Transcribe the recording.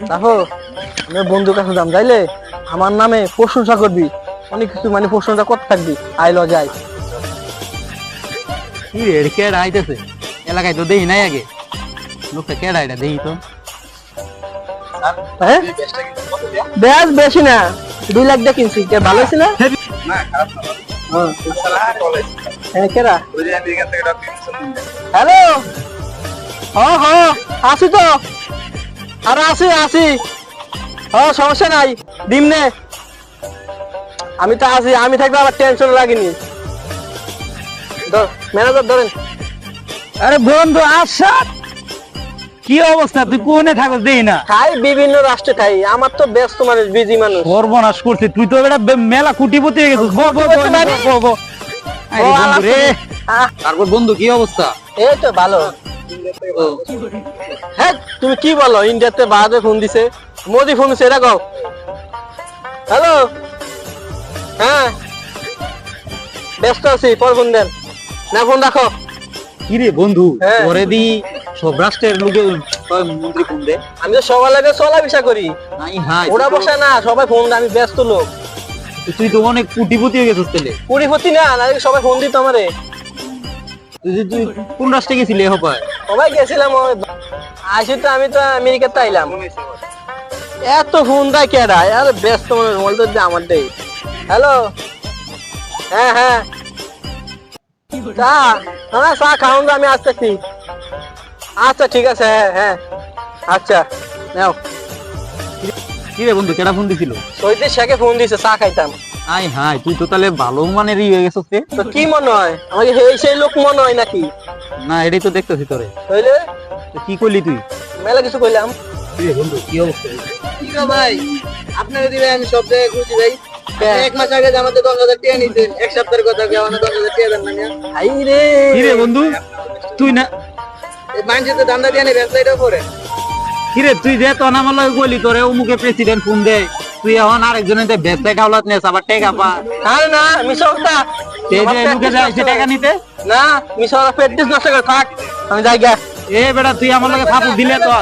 দেখো আমি বন্ধুর কাছে যাম যাইলে আমার নামে প্রশংসা করবি। অনেক কিছু মানে প্রশংসা করতে থাকবি। আইল যাই কি আইতেছে? এলাকায় তো দেই নাই আগে। লোকটা কেডা এটা দেই তো? হ্যাঁ? ব্যাস বেশি না। দুই লাখ দিয়ে কিনছি। কে ভালো আছে না? হ্যাঁ। কেরা হ্যালো? হ হ। আসি তো। আরে আসি আসি। হ সমস্যা নাই। দিমনে আমি তো আসি আমি থাকলে আবার টেনশন লাগেনি। ম্যানেজার ধরেন। আরে বন্ধু আশা কি অবস্থা? তুই কোনে থাকস? দেই না। খাই বিভিন্ন রাষ্ট্রে খাই। আমার তো ব্যস্ত মানুষ বিজি মানুষ। সর্বনাশ করছিস তুই তো এটা মেলা কুটিপতি হয়ে গেছিস। তারপর বন্ধু কি অবস্থা? এই তো ভালো। হ্যাঁ তুমি কি বলো? ইন্ডিয়াতে বাহাদুর ফোন দিছে। মোদি ফোন দিছে এটা কও। হ্যালো? হ্যাঁ। ব্যস্ত আছি পর ফোন দেন। না ফোন রাখো। কি রে বন্ধু? হ্যাঁ। তোরে দি সব রাষ্ট্রের লোকে মন্ত্রী ফোন দে আমি তো সবার লাগে চলা বিষা করি। নাই হাই ওরা বসা না সবাই ফোন দেয় আমি ব্যস্ত লোক। তুই তো অনেক কুটিপতি হয়ে গেছিস তাহলে। কুড়িপতি না নাহলে সবাই ফোন দিত আমারে। তুই কোন রাষ্ট্রে গেছিলি হপায়? সবাই গেছিলাম ওই আসি তো আমি তো আমেরিকাতে আইলাম। এত ফোন দেয় কেডা? আর ব্যস্ত মানুষ মোবাইল তো আমার দেই। হ্যালো? হ্যাঁ হ্যাঁ। চা হ্যাঁ চা খাওন আমি আসতেছি। আচ্ছা ঠিক আছে হ্যাঁ হ্যাঁ। আচ্ছা নাও। কি রে বন্ধু কেডা ফোন দিছিল? সৈতে শেখে ফোন দিছে চা খাইতাম। হাই তুই তো তাহলে ভালো মানের ই হয়ে গেছিস রে। তো কি মনে হয়? আমাকে সেই সেই লোক মনে হয় নাকি? না এটাই তো দেখতেছি তোরে। তো কি তুই? মেলা কিছু কইলাম। বন্ধু কি অবস্থা? ভাই আপনাকে দিবে আমি সব জায়গায় ভাই। এক মাস আগে আমাদের দশ হাজার টাকা নিতেন এক সপ্তাহের কথা কি আমাদের দশ হাজার টাকা দেন না আই রে। কি রে বন্ধু? তুই না মানুষের তো দান্দা দিয়ে ব্যবসায়টাও করে। কি রে তুই যে তো আমার লগে কইলি তোরে অমুকে প্রেসিডেন্ট ফোন দে। তুই এখন আরেকজনের ব্যবসায় ডাউলাত নেস আবার টেকা পা। আরে না মিশা কথা সে যে লোকে সে টাকা নিতে। না মিশা পেট নষ্ট করে থাক আমি যাই এ বেটা তুই আমার লগে থাপুর দিলে তো।